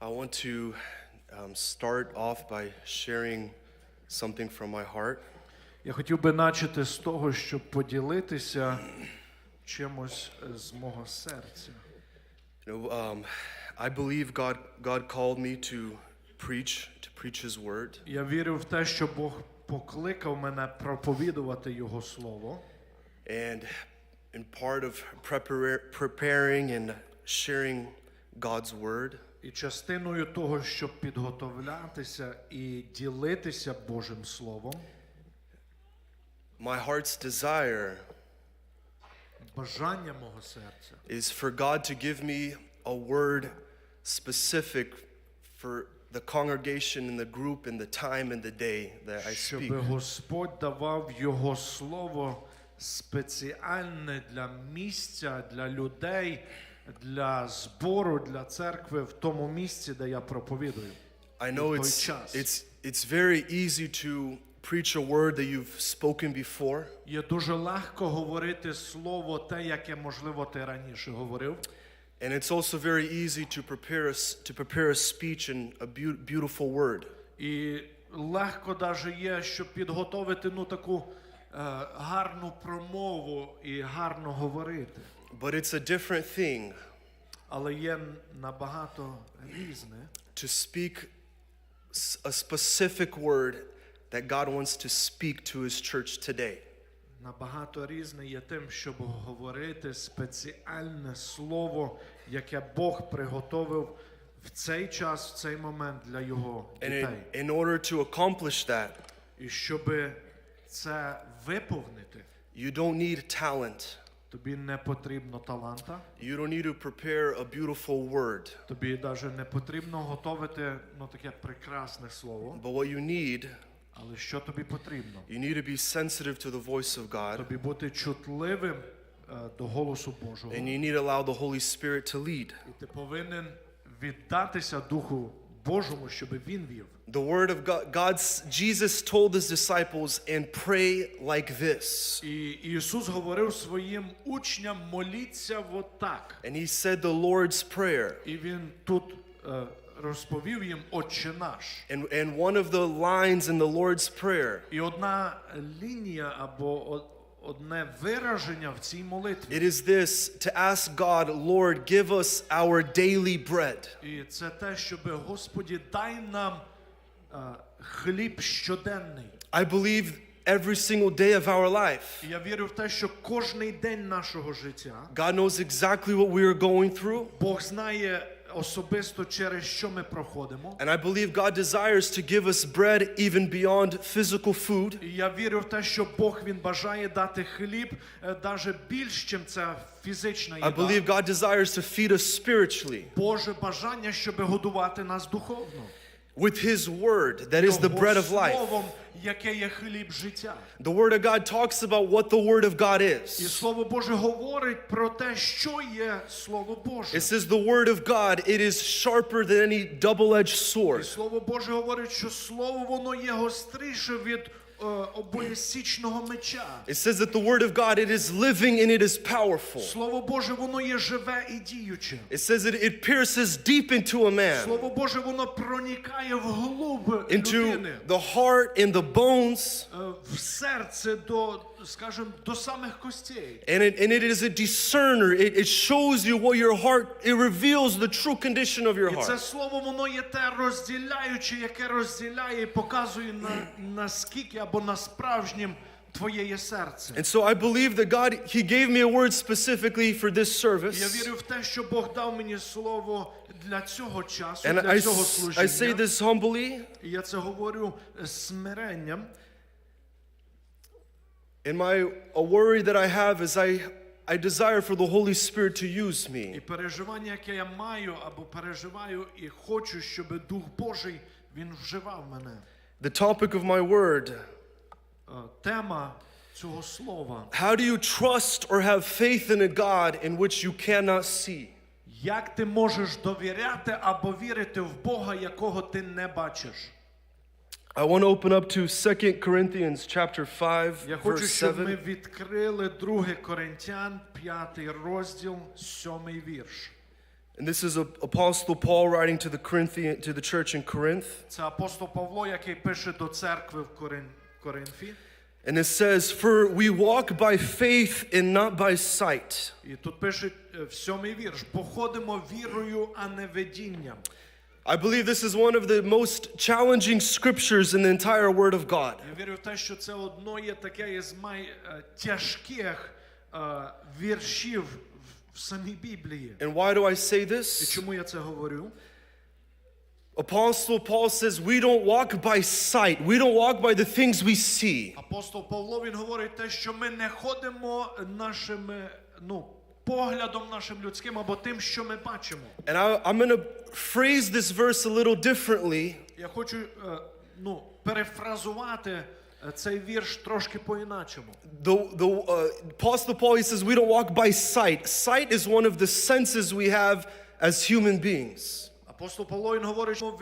I want to um, start off by sharing something from my heart. Я хотів би начати з того, щоб поділитися чимось з мого серця. You know, um, I believe God, God called me to preach, to preach His word. Я вірю в те, що Бог покликав мене проповідувати Його Слово. And in part of prepar- preparing and sharing God's word, І частиною того, щоб підготовлятися і ділитися Божим Словом, my heart's desire бажання мого серця is for God to give me a word specific for the congregation and the group and the time and the day that I щоб. Господь давав Його Слово спеціальне для місця, для людей, для збору, для церкви в тому місці, де я проповідую. I know it's, it's, it's very easy to preach a word that you've spoken before, Є дуже легко говорити слово, те, яке можливо ти раніше говорив. and it's also very easy to prepare a, to prepare a speech and a beau- beautiful word. І легко даже є, щоб підготовити ну таку е, гарну промову і гарно говорити. But it's a different thing Але є набагато різне. to speak s- a specific word that God wants to speak to His church today. Набагато різне є тим, щоб говорити спеціальне слово, яке Бог приготовив в цей час, в цей момент для його And дітей. in, in order to accomplish that, І щоб це виповнити, you don't need talent. Тобі не потрібно таланта, You don't need to prepare a beautiful word. тобі навіть не потрібно готовити ну, таке прекрасне слово. But what you need, Але що тобі потрібно? you need to be sensitive to the voice of God. Тобі бути чутливим е, до голосу Божого. And you need to allow the Holy Spirit to lead. І ти повинен віддатися Духу Божому, щоб він вів. The word of God, God's Jesus told his disciples, and pray like this. І Ісус говорив своїм учням моліться отак. And he said the Lord's Prayer. І він тут е, розповів їм Отче наш. And, and one of the lines in the Lord's Prayer, І одна лінія або о- одне вираження в цій молитві. it is this to ask God, Lord, give us our daily bread. І це те, щоб Господі дай нам е, хліб щоденний. I believe every single day of our life, І я вірю в те, що кожний день нашого життя God knows exactly what we are going through. Бог знає особисто через що ми проходимо. And I believe God desires to give us bread even beyond physical food. І я вірю в те, що Бог він бажає дати хліб навіть більш, чим це фізична I їда. believe God desires to feed us spiritually Боже бажання, щоб годувати нас духовно. with His word that is the Його bread of life. словом, яке є хліб життя. The Word of God talks about what the Word of God І is. Слово Боже говорить про те, що є Слово Боже. It says the Word of God, it is sharper than any double-edged І sword. Слово Боже говорить, що Слово воно є гостріше від е, обоєсічного меча. It says that the Word of God, it is living and it is powerful. Слово Боже, воно є живе і діюче. It says that it pierces deep into a man, Слово Боже, воно проникає в глуб into людини, the heart and the bones, е, в серце до, скажімо, до самих костей. and it, and it is a discerner. It, it shows you what your heart, it reveals the true condition of your І це heart. слово воно є те розділяюче, яке розділяє і показує на наскільки або на справжнім твоє є серце. And so I believe that God, He gave me a word specifically for this Я service. вірю в те, що Бог дав мені слово для цього часу, And для I, цього s- I say this humbly. І я це говорю з смиренням. And my a worry that I have is I I desire for the Holy Spirit to use І me. переживання, яке я маю або переживаю, і хочу, щоб Дух Божий він вживав мене. The topic of my word. Е, Тема цього слова. How do you trust or have faith in a God in which you cannot see? Як ти можеш довіряти або вірити в Бога, якого ти не бачиш? I want to open up to 2 Corinthians chapter 5 Я хочу, verse щоб ми 7. відкрили 2 Коринтян, 5 розділ, 7 вірш. And this is a, Apostle Paul writing to the Corinthian to the church in Corinth. Це апостол Павло, який пише до церкви в Корин... Коринфі. And it says, For we walk by faith and not by sight. І тут пише е, в сьомий вірш: походимо вірою, а не видінням. I believe this is one of the most challenging scriptures in the entire Word of God. Я вірю в те, що це одно є таке із найтяжких е, віршів в- в самій Біблії. And why do I say І this? чому я це говорю? Apostle Paul says, We don't walk by sight, we don't walk by the things we see. Апостол Павло він говорить те, що ми не ходимо нашим ну, поглядом нашим людським або тим, що ми бачимо. And I, I'm going to phrase this verse a little differently. Я хочу е, ну, перефразувати е, цей вірш трошки по-іначому. The, the uh, Apostle Paul he says we don't walk by sight. Sight is one of the senses we have as human beings. Апостол Павло він говорить, що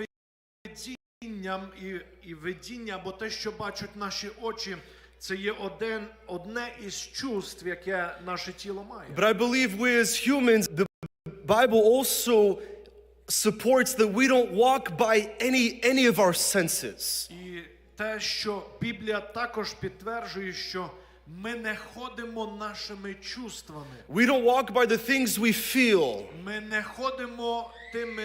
видінням і, і видіння, або те, що бачать наші очі, це є один, одне із чувств, яке наше тіло має. But I believe we as humans, the Bible also supports that we don't walk by any any of our senses. І те, що Біблія також підтверджує, що ми не ходимо нашими чувствами, We don't walk by the things we feel. ми не ходимо тими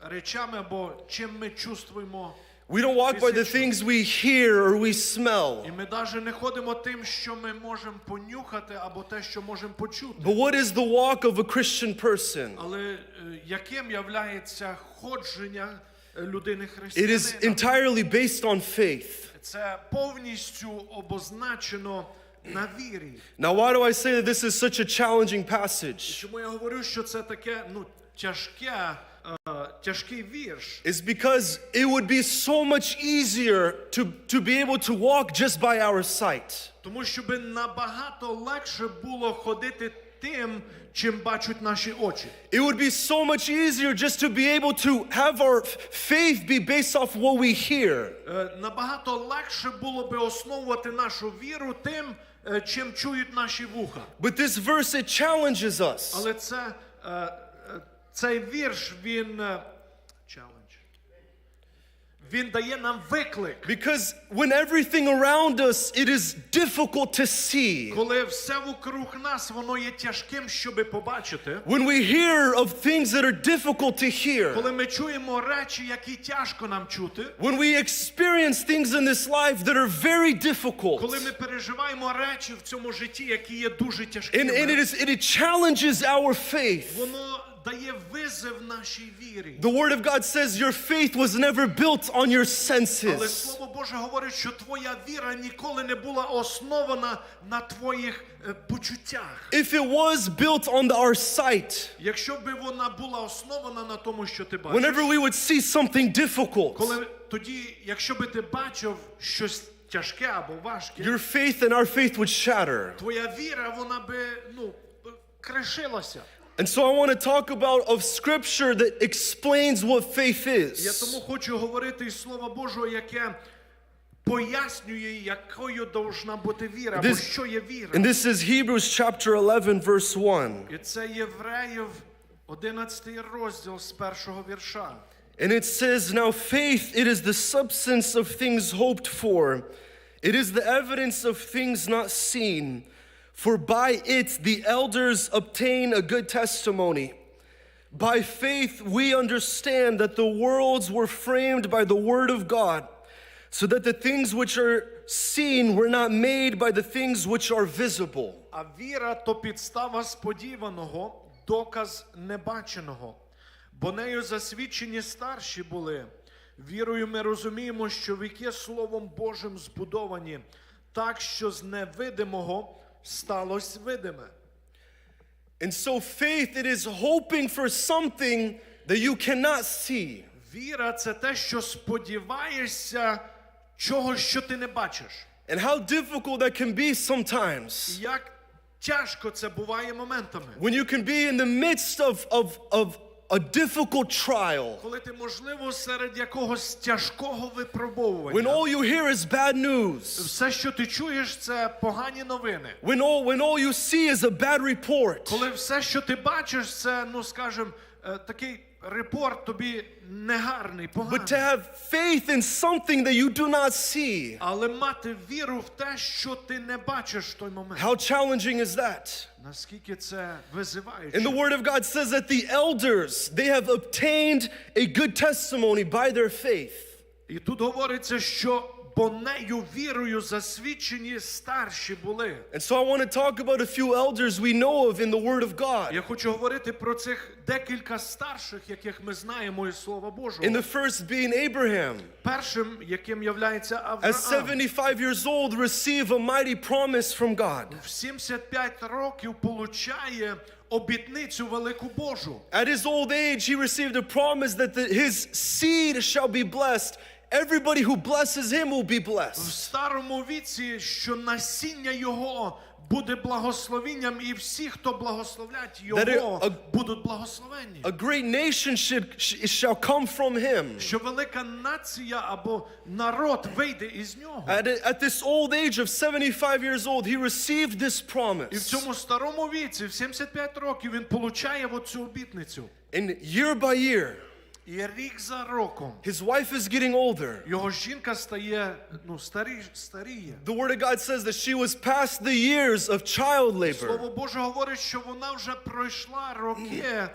речами, або чим ми чувствуємо. We don't walk by the things we hear or we smell. І ми навіть не ходимо тим, що ми можемо понюхати, або те, що можемо почути. But what is the walk of a Christian person? Але е, яким являється ходження е, людини It is християнина? entirely based on faith. Це повністю обозначено на вірі. Now, why do I say that this is such a challenging passage? Чому я говорю, що це таке ну тяжке, е, тяжкий вірш? It's because it would be so much easier to, to be able to walk just by our sight. Тому що би набагато легше було ходити тим, чим бачать наші очі. It would be so much easier just to be able to have our f- faith be based off what we hear. Е, Набагато легше було би основувати нашу віру тим, е, чим чують наші вуха. But this verse, it challenges us. Але це, е, е, цей вірш, він е, challenge. Він дає нам виклик. Because when everything around us, it is difficult to see. Коли все вокруг нас, воно є тяжким, щоби побачити. When we hear of things that are difficult to hear. Коли ми чуємо речі, які тяжко нам чути. When we experience things in this life that are very difficult. Коли ми переживаємо речі в цьому житті, які є дуже And, and it, тяжкими. is, and it challenges our faith. Воно дає визив нашій вірі. The Word of God says your faith was never built on your Але senses. Слово Боже говорить, що твоя віра ніколи не була основана на твоїх е, почуттях. If it was built on our sight, Якщо б вона була основана на тому, що ти бачиш, whenever we would see something difficult, коли тоді, якщо би ти бачив щось тяжке або важке, your faith and our faith would shatter. твоя віра, вона би ну б- кришилася. And so I want to talk about of scripture that explains what faith Я is. тому хочу говорити із Слова Божого, яке пояснює, якою должна бути віра, або This- що є віра. And this is Hebrews chapter 11 verse 1. І це Євреїв 11 розділ з першого вірша. And it says, Now faith, it is the substance of things hoped for, it is the evidence of things not seen. For by it the elders obtain a good testimony. By faith we understand that the worlds were framed by the word of God, so that the things which are seen were not made by the things which are visible. А віра то підстава сподіваного, доказ небаченого. Бо нею засвідчені старші були. Вірою ми розуміємо, що віки Словом Божим збудовані, так що з невидимого сталося видиме. And so faith, it is hoping for something that you cannot see. Віра це те, що сподіваєшся чогось, що ти не бачиш. And how difficult that can be sometimes. І Як тяжко це буває моментами. When you can be in the midst of, of, of a difficult trial, коли ти, можливо, серед якогось тяжкого when випробовування, all you hear is bad news, все, що ти чуєш, це погані новини. when all, when all you see is a bad report, Коли все, що ти бачиш, це, ну скажем, е, такий репорт тобі негарний, but to поганий. have faith in something that you do not see, Але мати віру в те, що ти не бачиш в той момент. how challenging is that? Наскільки це визиває? And the Word of God says that the elders, they have obtained a good testimony by their faith. І тут говориться, що бо нею вірою засвідчені старші були. And so I want to talk about a few elders we know of in the Word of God. Я хочу говорити про цих декілька старших, яких ми знаємо із Слова Божого. In the first being Abraham, Першим, яким являється at Авраам, 75 years old, receive a mighty promise from God. в 75 років получає обітницю велику Божу. At his old age, he received a promise that the, his seed shall be blessed. Everybody who blesses him will be В blessed. старому віці, що насіння його буде благословенням, і всі, хто благословлять That його, a- будуть благословені. A great nation should, sh- shall come from him. Що велика нація або народ вийде із нього. At, at this old age of 75 years old, he received this І в promise. цьому старому віці, в 75 років, він получає оцю обітницю. And year by year, І рік за роком his wife is getting older. його жінка стає ну, старі, старіє. The Word of God says that she was past the years of child labor. Слово Боже говорить, що вона вже пройшла роки е,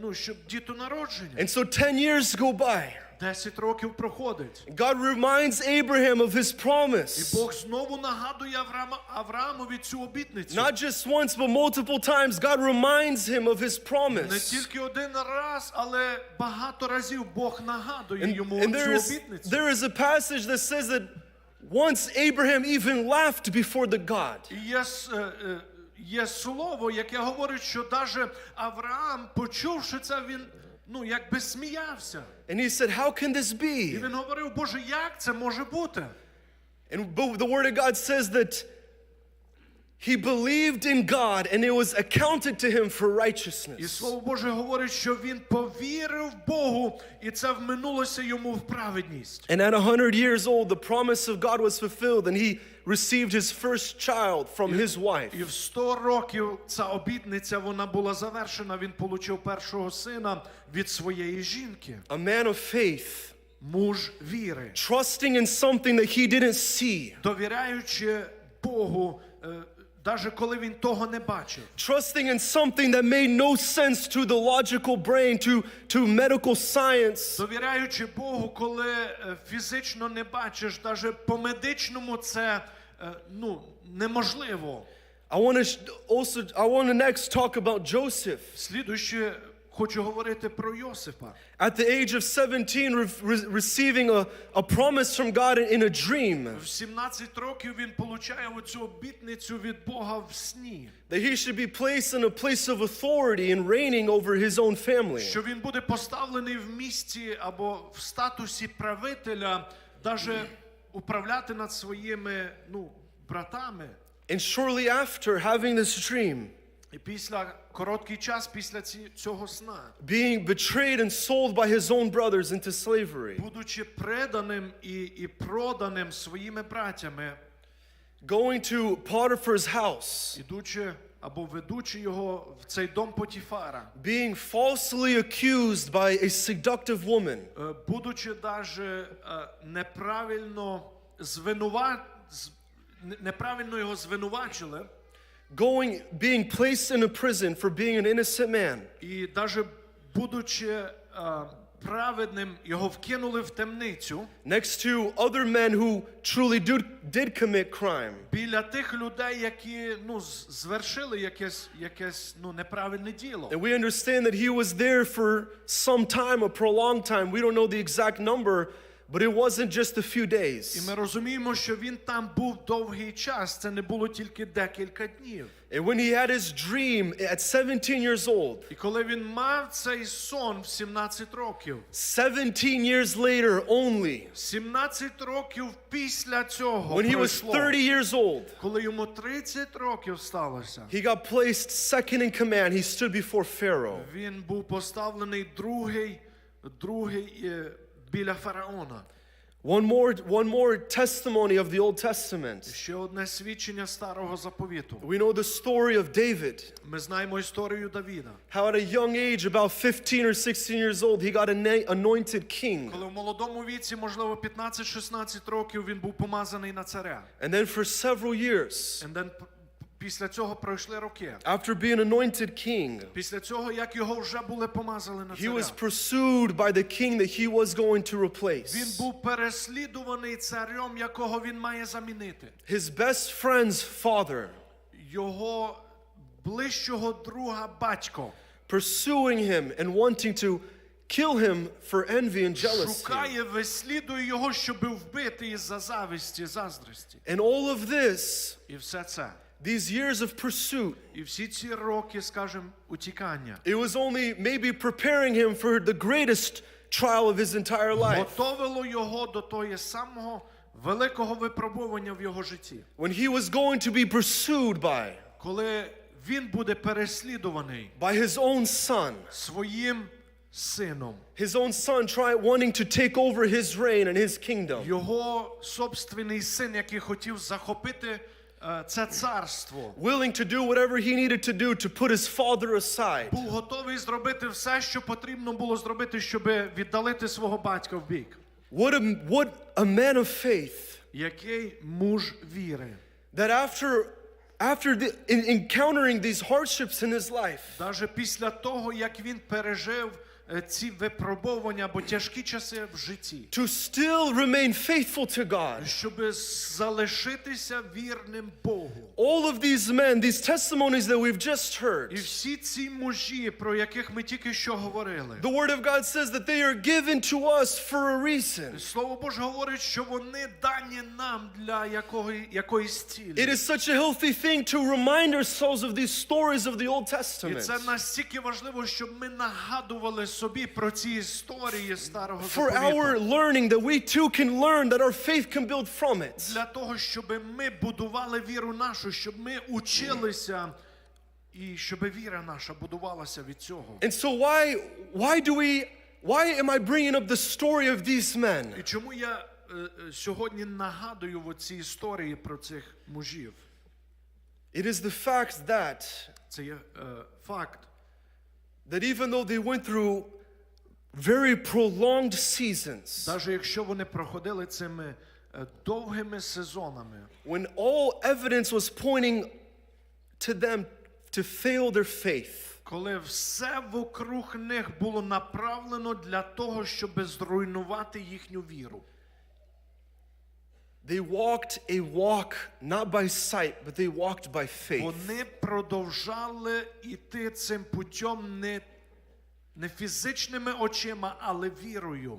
ну, щоб дітонародження. And so 10 years go by. 10 років проходить. God reminds Abraham of his І promise. Бог знову нагадує Авраама, Авраамові цю обітницю. Not just once, but multiple times, God reminds him of his Не promise. тільки один раз, але багато разів Бог нагадує And, йому and there, цю is, обітницю. there is a passage that says that once Abraham even laughed before the God. І є, с- е, е, є слово, яке говорить, що навіть Авраам, почувши це, він ну, якби сміявся. And he said, How can this І be? він говорив, Боже, як це може бути? And but the Word of God says that he believed in God and it was accounted to him for І righteousness. Слово Боже говорить, що він повірив Богу, і це вминулося йому в праведність. And at 100 years old, the promise of God was fulfilled, and he received his first child from his wife. І в 100 років ця обітниця вона була завершена. Він отримав першого сина від своєї жінки. A man of faith, Муж віри, trusting in something that he didn't see, довіряючи Богу, навіть коли він того не бачив. trusting in something that made no sense to the logical brain, to, to medical science, Довіряючи Богу, коли е, фізично не бачиш, навіть по медичному це е, ну, неможливо. I want to also I want to next talk about Joseph. Слідуюче хочу говорити про Йосипа. At the age of 17, re- re- receiving a, a promise from God in a dream В 17 років він получає оцю обітницю від Бога в сні, that he should be placed in a place of authority and reigning over his own family. що він буде поставлений в місці або в статусі правителя, навіть управляти над своїми ну, братами. And shortly after having this dream, І після короткий час після цього сна, being betrayed and sold by his own brothers into slavery, будучи преданим і, і проданим своїми братями, going to Potiphar's house, ідучи або ведучи його в цей дом Потіфара, being falsely accused by a seductive woman, е, будучи даже е, неправильно звинува... з- не- неправильно його звинувачили, going, being placed in a prison for being an innocent man, і даже будучи е, праведним, його вкинули в темницю next to other men who truly did, did commit crime. біля тих людей, які ну, з- звершили якесь, якесь ну, неправильне діло. And we understand that he was there for some time, a prolonged time. We don't know the exact number, But it wasn't just a few І days. ми розуміємо, що він там був довгий час. Це не було тільки декілька днів. And when he had his dream at 17 years old, І коли він мав цей сон в 17 років, 17 years later only, 17 років після цього, when he was пройшло, 30 years old, коли йому 30 років сталося, he got placed second in command. He stood before Pharaoh. він був поставлений другий, другий е, біля фараона. One more, one more testimony of the Old Testament. Ще одне свідчення старого заповіту. We know the story of David, Ми знаємо історію Давіда. how at a young age, about 15 or 16 years old, he got ana- anointed king. Коли в молодому віці, можливо, 15-16 років, він був помазаний на царя. And then for several years, And then п- після цього пройшли роки. after being anointed king, Після цього, як його вже були помазали на he was царя, pursued by the king that he was going to він replace. був переслідуваний царем, якого він має замінити. His best friend's father, Його ближчого друга батько pursuing him and wanting to kill him for envy and jealousy. шукає, вислідує його, щоб вбити із-за зависті, заздрості. And all of this, І все це. these years of pursuit, І всі ці роки, скажімо, утікання. it was only maybe preparing him for the greatest trial of his entire life. готовило його до того самого великого випробування в його житті. When he was going to be pursued by, Коли він буде переслідуваний by his own son, своїм сином, his own son trying wanting to take over his reign and his kingdom. його собственний син, який хотів захопити е, це царство, willing to do whatever he needed to do to put his father aside. був готовий зробити все, що потрібно було зробити, щоб віддалити свого батька в бік. What a, what a man of faith Який муж віри. that after, after the, in, encountering these hardships in his life, Даже після того, як він пережив е, ці випробування або тяжкі часи в житті, to still remain faithful to God. щоб залишитися вірним Богу. All of these men, these testimonies that we've just І heard, всі ці мужі, про яких ми тільки що говорили, the Word of God says that they are given to us for a reason. Слово Боже говорить, що вони дані нам для якої, якоїсь цілі. It is such a healthy thing to remind ourselves of these stories of the Old І Testament. це настільки важливо, щоб ми нагадували собі про ці історії старого For our learning, that we too can learn that our faith can build from it. Для того, щоб ми будували віру нашу, щоб ми училися і щоб віра наша будувалася від цього. And so why why do we why am I bringing up the story of these men? І чому я е, е, сьогодні нагадую в ці історії про цих мужів? It is the fact that Це є е, факт, that even though they went through very prolonged seasons, якщо вони проходили цими е, довгими сезонами, when all evidence was pointing to them to fail their faith, коли все вокруг них було направлено для того, щоб зруйнувати їхню віру. they walked a walk not by sight, but they walked by faith. Вони продовжали йти цим путем не, не фізичними очима, але вірою.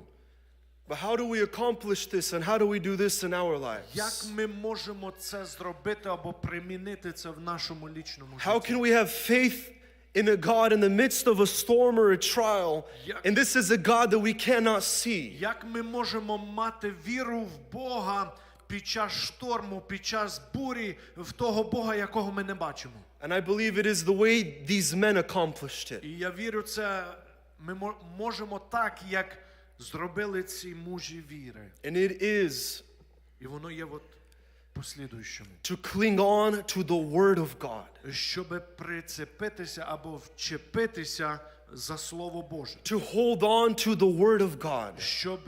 But how do we accomplish this and how do we do this in our Як lives? ми можемо це зробити або примінити це в нашому лічному How житті? can we have faith in a God in the midst of a storm or a trial? Як- And this is a God that we cannot see. Як ми можемо мати віру в Бога під час шторму, під час бурі, в того Бога, якого ми не бачимо? And I believe it is the way these men accomplished it. І я вірю, це ми можемо так, як зробили ці мужі віри. And it is І воно є от послідуючому. to cling on to the Word of God, Щоб прицепитися або вчепитися за Слово Боже. to hold on to the Word of God Щоб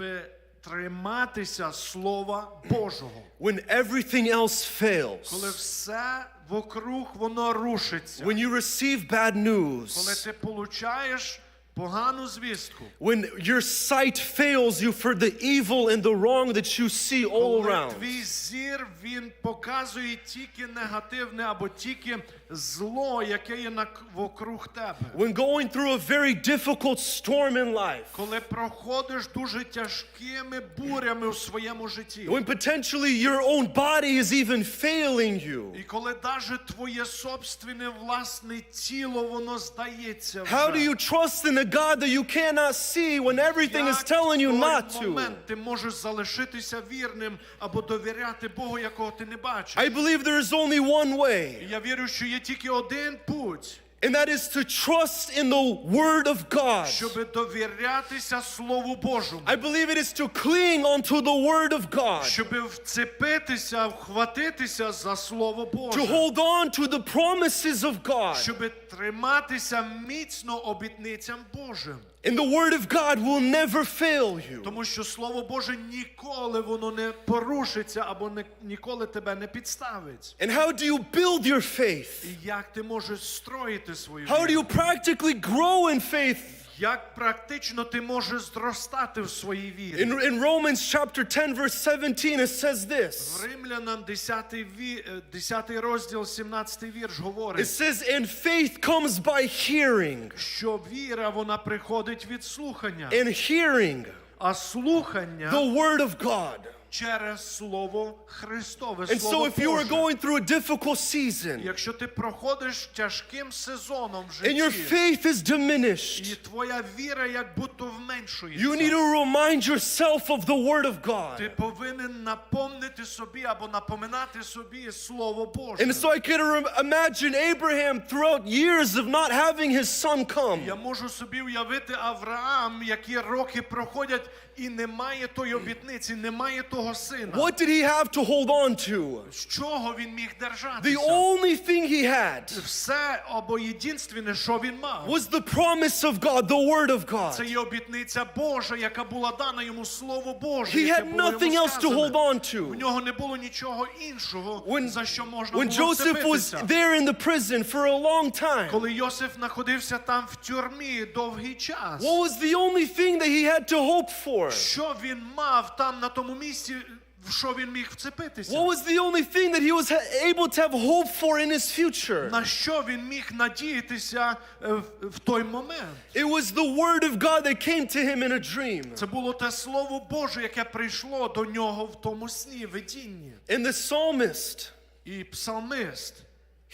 триматися Слова Божого. when everything else fails. Коли все вокруг воно рушиться. When you receive bad Коли news, ти получаєш погану звістку. when your sight fails you for the evil and the wrong that you see all Коли around. твій зір він показує тільки негативне або тільки зло, яке є на вокруг тебе. When going through a very difficult storm in life, Коли проходиш дуже тяжкими бурями у своєму житті. when potentially your own body is even failing you, І коли навіть твоє собственне власне тіло, воно здається вже. how do you trust in a God that you cannot see when everything is Як telling you в той not to? момент ти можеш залишитися вірним або довіряти Богу, якого ти не бачиш. I believe there is only one way, І Я вірю, що є тільки один путь, and that is to trust in the Word of God. щоб довірятися Слову Божому. I believe it is to cling onto the Word of God, Щоб вцепитися, вхватитися за Слово to Боже. hold on to the promises of God. Щоб триматися міцно обітницям Божим. And the Word of God will never fail you. Тому що Слово Боже ніколи воно не порушиться або не, ніколи тебе не підставить. And how do you build your faith? І як ти можеш строїти свою How do віру? you practically grow in faith? Як практично ти можеш зростати в своїй вірі? In, in Romans chapter 10, verse 17, it says В this. Римлянам 10, е, 10 розділ, 17 вірш говорить, It says, And faith comes by hearing, що віра вона приходить від слухання, and hearing а слухання the Word of God. Через Слово Христове. And so, if you are going through a difficult season Якщо ти проходиш тяжким сезоном в and your faith is і diminished, твоя віра як будто you need to remind yourself of the Word of ти God. повинен напомнити собі або напоминати собі Слово Боже. And so, I can rem- imagine Abraham throughout years of not having his son come. Я можу собі уявити Авраам, які роки проходять, і немає тої обітниці, немає того сина. What did he have to hold on to? З чого він міг The держатися? only thing he had Все або єдинственне, що він мав, was the promise of God, the Word of це God. є обітниця Божа, яка була дана йому Слово Боже. He яке had було nothing йому else to сказане. hold on У to. нього не було нічого іншого, When, за що можна when було Joseph was вцепитися. there in the prison for a long time, Коли Йосиф знаходився там в тюрмі довгий час, what was the only thing that he had to hope for? що він мав там на тому місці, в що він міг вцепитися? What was the only thing that he was able to have hope for in his future? На що він міг надіятися е, в, той момент? It was the Word of God that came to him in a dream. Це було те слово Боже, яке прийшло до нього в тому сні, видінні. And the psalmist, І псалмист,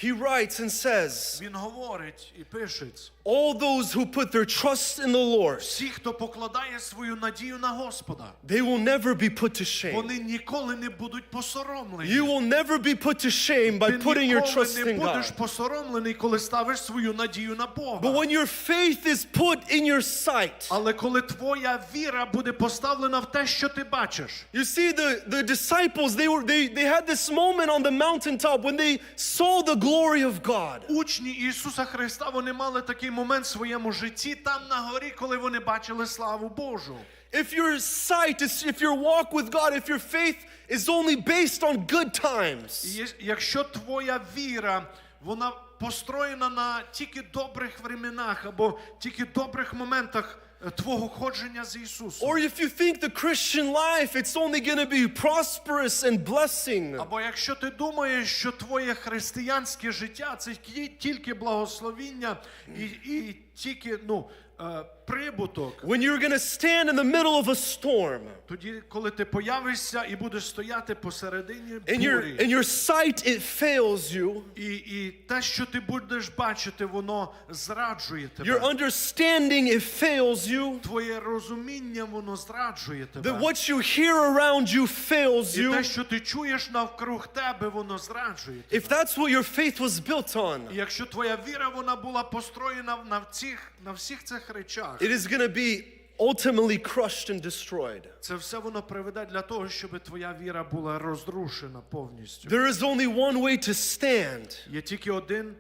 he writes and says, він говорить і пише: All those who put their trust in the Lord, всі, хто покладає свою надію на Господа, they will never be put to shame. вони ніколи не будуть посоромлені. You will never be put to shame by Ти putting your ніколи trust не in будеш God. посоромлений, коли ставиш свою надію на Бога. But when your faith is put in your sight, Але коли твоя віра буде поставлена в те, що ти бачиш, you see the, the disciples, they were they, they had this moment on the mountaintop when they saw the glory of God. учні Ісуса Христа вони мали такий момент в своєму житті там на горі, коли вони бачили славу Божу. If your sight is if your walk with God, if your faith is only based on good times, якщо твоя віра, вона построєна на тільки добрих временах або тільки добрих моментах твого ходження з Ісусом. or if you think the Christian life it's only going to be prosperous and blessing, Або якщо ти думаєш, що твоє християнське життя це ті- тільки благословіння і, і тільки ну, е, прибуток, when you're going to stand in the middle of a storm тоді, коли ти появишся і будеш стояти посередині and your and your sight it fails you, і, і те, що ти будеш бачити, воно зраджує тебе. your understanding it fails you, Твоє розуміння, воно зраджує тебе. that what you hear around you fails І you. те, що ти чуєш навкруг тебе, воно зраджує тебе. If that's what your faith was built on, І якщо твоя віра вона була построєна на цих, на всіх цих речах, it is going to be ultimately crushed and destroyed. це все воно приведе для того, щоб твоя віра була розрушена повністю. There is only one way to stand. Є тільки один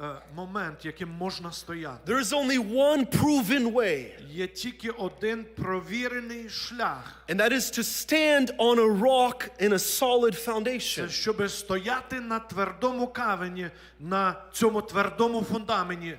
е, момент, яким можна стояти. There is only one proven way, Є тільки один провірений шлях. and that is to stand on a rock in a solid Це foundation. щоб стояти на твердому камені, на цьому твердому фундаменті,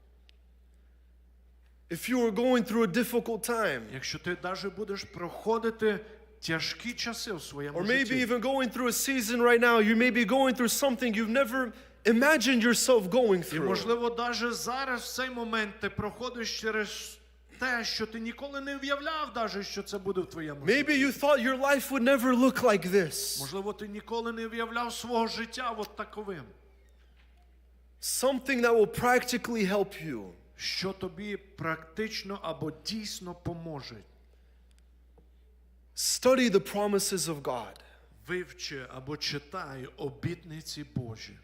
If you are going through a difficult time, Якщо ти навіть будеш проходити тяжкі часи в своєму or maybe житті, even going through a season right now, you may be going through something you've never imagined yourself going і through. можливо, навіть зараз в цей момент ти проходиш через те, що ти ніколи не уявляв, навіть, що це буде в твоєму Maybe житті. you thought your life would never look like this. Можливо, ти ніколи не уявляв свого життя от таковим. Something that will practically help you. Що тобі практично або дійсно поможе. Study the promises of God. Вивчи або читай обітниці Божі.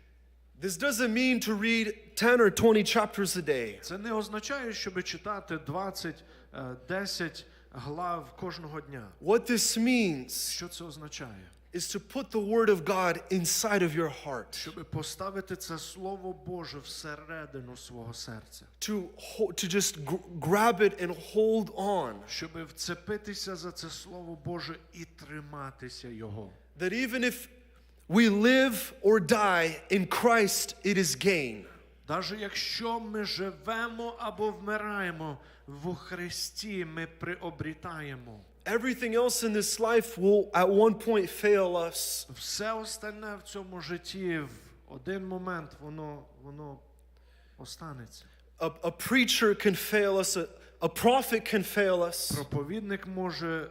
This doesn't mean to read 10 or 20 chapters a day. Це не означає, щоб читати 20, е, 10 глав кожного дня. What this means Що це означає? is to put the Word of God inside of your heart, Щоб поставити це Слово Боже всередину свого серця. to, ho- to just gr- grab it and hold on. Щоб вцепитися за це Слово Боже і триматися Його. That even if we live or die in Christ, it is gain. Навіть якщо ми живемо або вмираємо в Христі, ми приобрітаємо. Everything else in this life will at one point fail us. Все остальне в цьому житті в один момент воно, воно останеться. A, a preacher can fail us, a, a prophet can fail us, Проповідник може,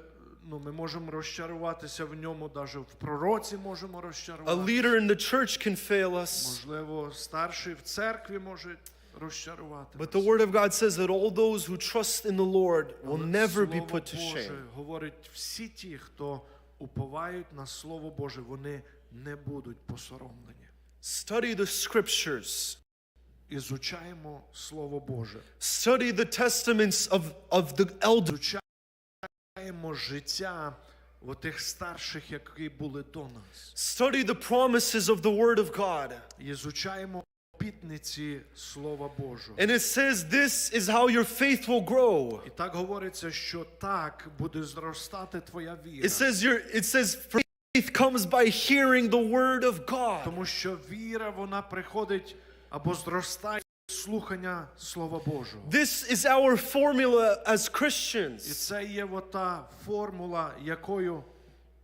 ну ми можемо розчаруватися в ньому, навіть в пророці можемо a розчаруватися. leader in the church can fail us. Можливо, старший в церкві може розчарувати. But нас. the Word of God says that all those who trust in the Lord will Але never be Слово put to Боже shame. говорить, всі ті, хто уповають на Слово Боже, вони не будуть посоромлені. Study the scriptures. Ізучаємо Слово Боже. Study the testaments of, of the elders. Ізучаємо життя отих старших, які були до нас. Study the promises of the Word of God. Ізучаємо обітниці Слова Божого. And it says this is how your faith will grow. І так говориться, що так буде зростати твоя віра. It says your it says faith comes by hearing the word of God. Тому що віра, вона приходить або зростає слухання Слова Божого. This is our formula as І Christians. це є ота формула, якою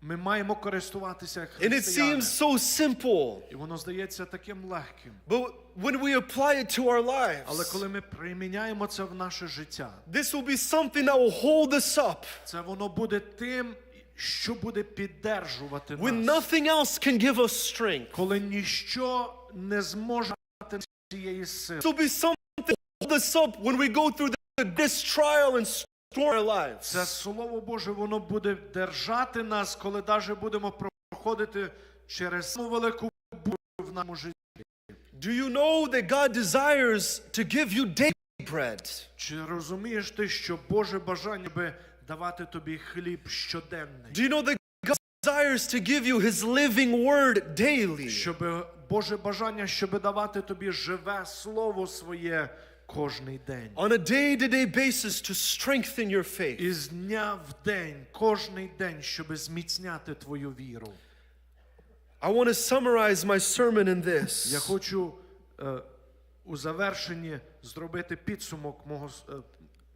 ми маємо користуватися як And it християни. seems so simple. І воно здається таким легким. But when we apply it to our Але lives, коли ми приміняємо це в наше життя, this will be something that will hold us up це воно буде тим, що буде піддержувати when нас. nothing else can give us strength. Коли ніщо не зможе дати цієї сили. This will be something that will hold us up when we go through the, this trial and Це Слово Боже, воно буде держати нас, коли навіть будемо проходити через велику бурю в нашому житті. Do you know that God desires to give you daily bread? Чи розумієш ти, що Боже бажання би давати тобі хліб щоденний? Do you know that God desires to give you His living word daily? Щоб Боже бажання, щоб давати тобі живе слово своє кожний день. On a day to day basis to strengthen your faith. Із дня в день, кожний день, щоб зміцняти твою віру. I want to summarize my sermon in this. Я хочу е, у завершенні зробити підсумок мого е,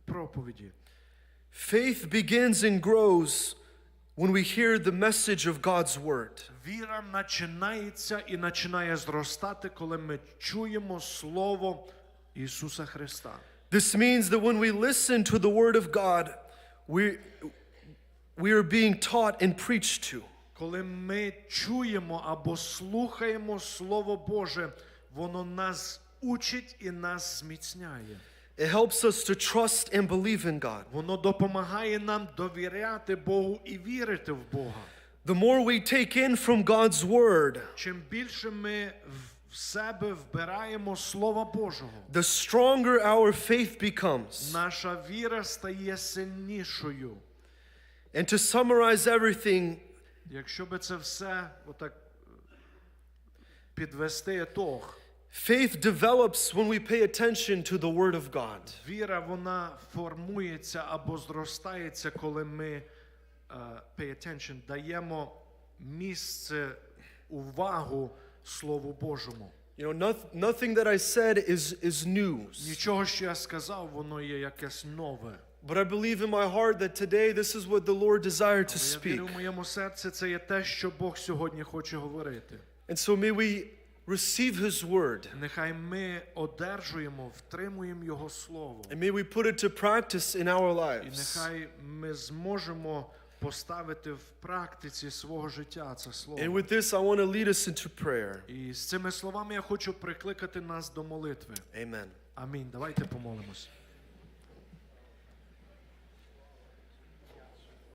проповіді. Faith begins and grows when we hear the message of God's word. Віра починається і починає зростати, коли ми чуємо Слово Ісуса Христа. This means that when we listen to the word of God, we, we are being taught and preached to. Коли ми чуємо або слухаємо Слово Боже, воно нас учить і нас зміцняє. It helps us to trust and believe in God. Воно допомагає нам довіряти Богу і вірити в Бога. The more we take in from God's word, Чим більше ми в себе вбираємо Слова Божого, the stronger our faith becomes. наша віра стає сильнішою. And to summarize everything, Якщо би це все отак е, підвести етог, Faith develops when we pay attention to the Word of God. Віра вона формується або зростається, коли ми е, pay attention, даємо місце, увагу Слову Божому. You know, noth- nothing that I said is, is news. Нічого, що я сказав, воно є якесь нове. But I believe in my heart that today this is what the Lord desired to я speak. вірю в моєму серці, це є те, що Бог сьогодні хоче говорити. And so may we receive His Word Нехай ми одержуємо, втримуємо Його Слово. and may we put it to practice in our І lives. нехай ми зможемо поставити в практиці свого життя це And слово. with this, I want to lead us into prayer. І з цими словами я хочу прикликати нас до молитви. Amen. Амінь. Давайте помолимось.